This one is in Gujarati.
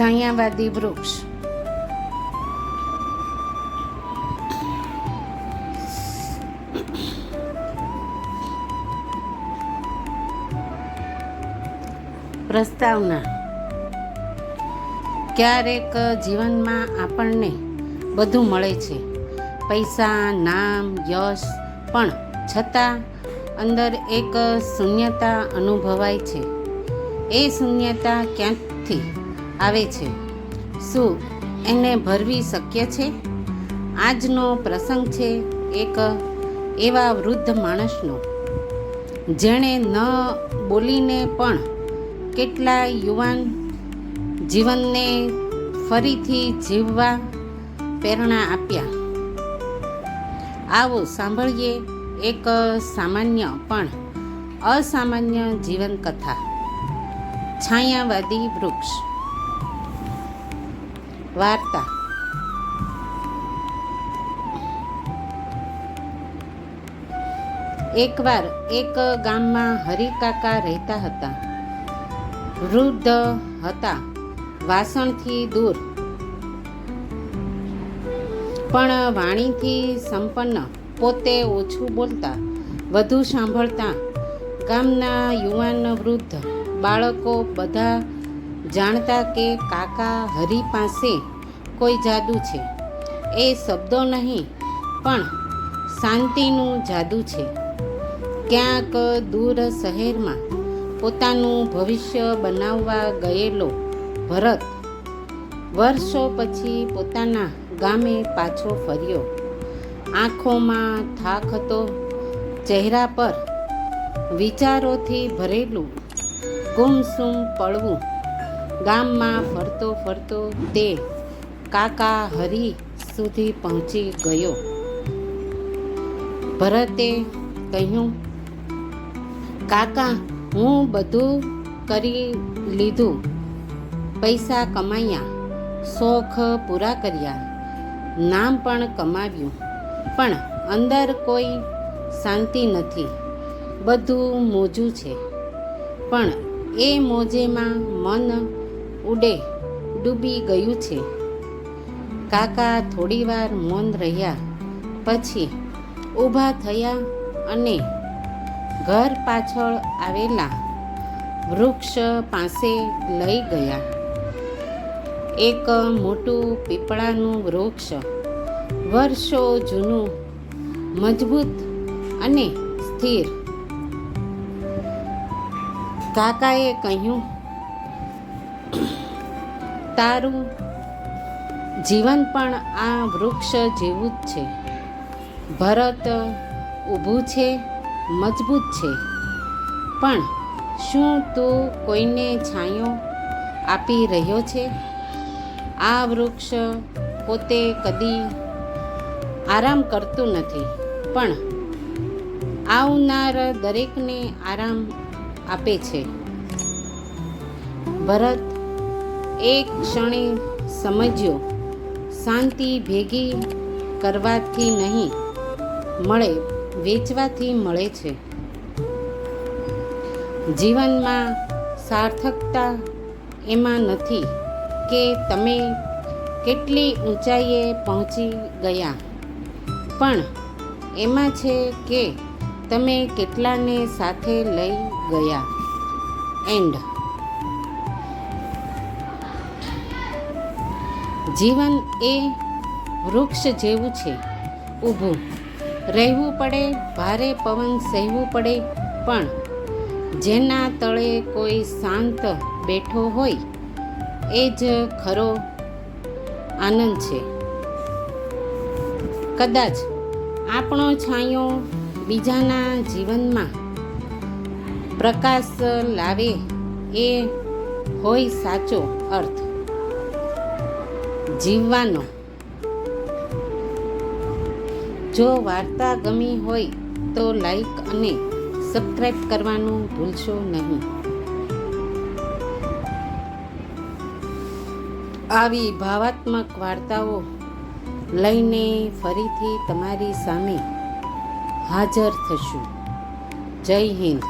છાયાવાદી વૃક્ષ. પ્રસ્તાવના. ક્યારેક જીવનમાં આપણને બધું મળે છે. પૈસા, નામ, યશ, પણ છતાં અંદર એક શૂન્યતા અનુભવાય છે. એ શૂન્યતા ક્યાંથી આવે છે. શું એને ભરવી શક્ય છે? આજનો પ્રસંગ છે એક એવા વૃદ્ધ માણસનો, જેણે ન બોલીને પણ કેટલા યુવાન જીવનને ફરીથી જીવવા પ્રેરણા આપ્યા. આવો સાંભળીએ એક સામાન્ય પણ અસામાન્ય જીવન કથા છાયાવાદી વૃક્ષ. વાર્તા એકવાર એક ગામમાં હરિકાકા રહેતા હતા વૃદ્ધ હતા વાસણથી દૂર પણ વાણીથી સંપન્ન પોતે ઓછું બોલતા વધુ સાંભળતા ગામના યુવાન વૃદ્ધ બાળકો બધા જાણતા કે કાકા હરી પાસે કોઈ જાદુ છે? એ શબ્દો નહીં, પણ શાંતિનું જાદુ છે. ક્યાંક દૂર શહેરમાં પોતાનું ભવિષ્ય બનાવવા ગયેલો ભરત વર્ષો પછી પોતાના ગામે પાછો ફર્યો. આંખોમાં થાક હતો ચહેરા પર વિચારોથી ભરેલું ગુમસુમ પડવું ગામમાં ફરતો ફરતો તે કાકા હરિ સુધી પહોંચી ગયો. ભરતે કહ્યું, કાકા, હું બધું કરી લીધું. પૈસા કમાયા, શોખ પૂરા કર્યા. નામ પણ કમાવ્યું. પણ અંદર કોઈ શાંતિ નથી. બધું મોજું છે. પણ એ મોજેમાં મન ઉડે, ડૂબી ગયું છે. કાકા થોડીવાર મૌન રહ્યા, પછી ઊભા થયા અને ઘર પાછળ આવેલા વૃક્ષ પાસે લઈ ગયા. એક મોટું પીપળાનું વૃક્ષ, વર્ષો જૂનું, મજબૂત અને સ્થિર. કાકાએ કહ્યું તારું જીવન પણ આ વૃક્ષ જેવું જ છે. ભરત ઊભું છે, મજબૂત છે. પણ શું તું કોઈને છાંયો આપી રહ્યો છે? આ વૃક્ષ પોતે કદી આરામ કરતું નથી, પણ આવનાર દરેકને આરામ આપે છે. ભરત એક ક્ષણે સમજ્યો, શાંતિ ભેગી કરવાથી નહીં, મળે, વેચવાથી મળે છે. જીવનમાં સાર્થકતા એમાં નથી કે તમે કેટલી ઊંચાઈએ પહોંચી ગયા. પણ એમાં છે કે તમે કેટલાને સાથે લઈ ગયા. એન્ડ જીવન એ વૃક્ષ જેવું છે. ઊભું રહેવું પડે, ભારે પવન સહેવું પડે, પણ જેના તળે કોઈ શાંત બેઠો હોય, એ જ ખરો આનંદ છે. કદાચ આપણો છાંયો બીજાના જીવનમાં પ્રકાશ લાવે એ હોય સાચો અર્થ. જીવવાનો. જો વાર્તા ગમી હોય તો લાઈક અને સબસ્ક્રાઈબ કરવાનું ભૂલશો નહીં. આવી ભાવાત્મક વાર્તાઓ લઈને ફરીથી તમારી સામે હાજર થશું. જય હિન્દ.